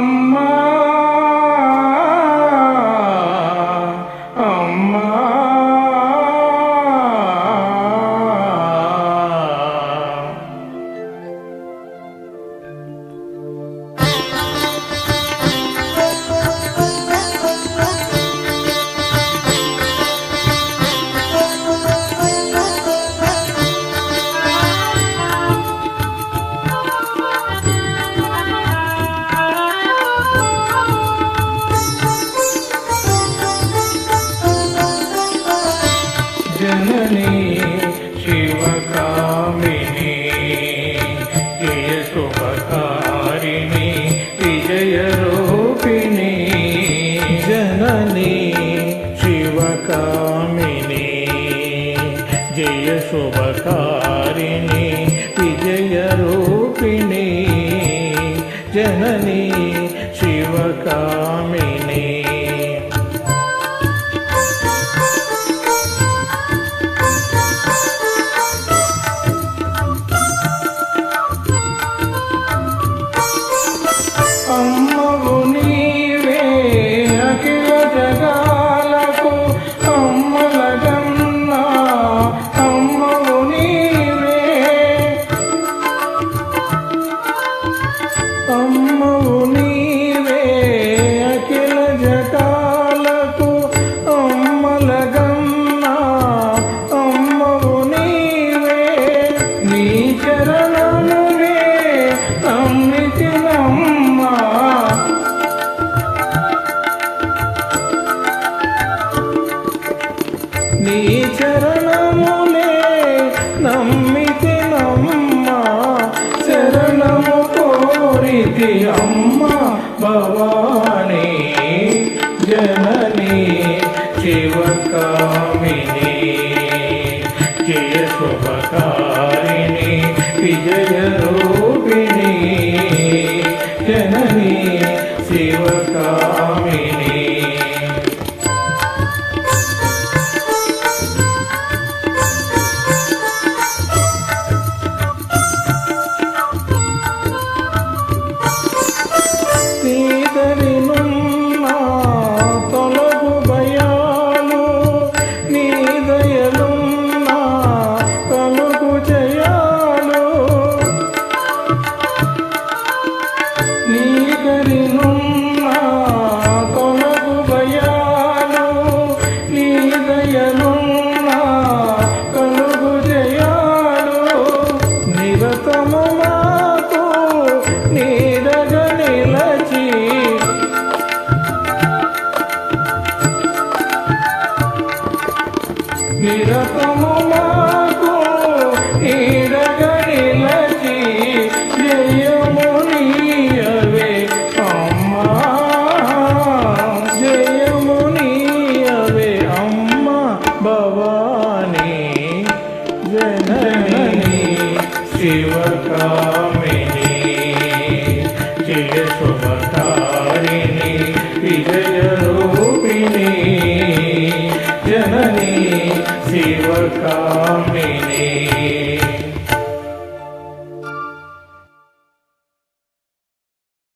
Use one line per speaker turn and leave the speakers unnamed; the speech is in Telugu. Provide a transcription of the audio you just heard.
Mama. 爱你 నీ చరణములే నమ్మితే నమ్మ. శరణము కోరితి అమ్మ భవానీ. జననీ శివకామిని జయ శుభకారిణి విజయ రూపిణి జననీ శివకామిని जननी शिवकामिनी चिर शुभकारिणी विजय रूपिणी जननी शिवकामिनी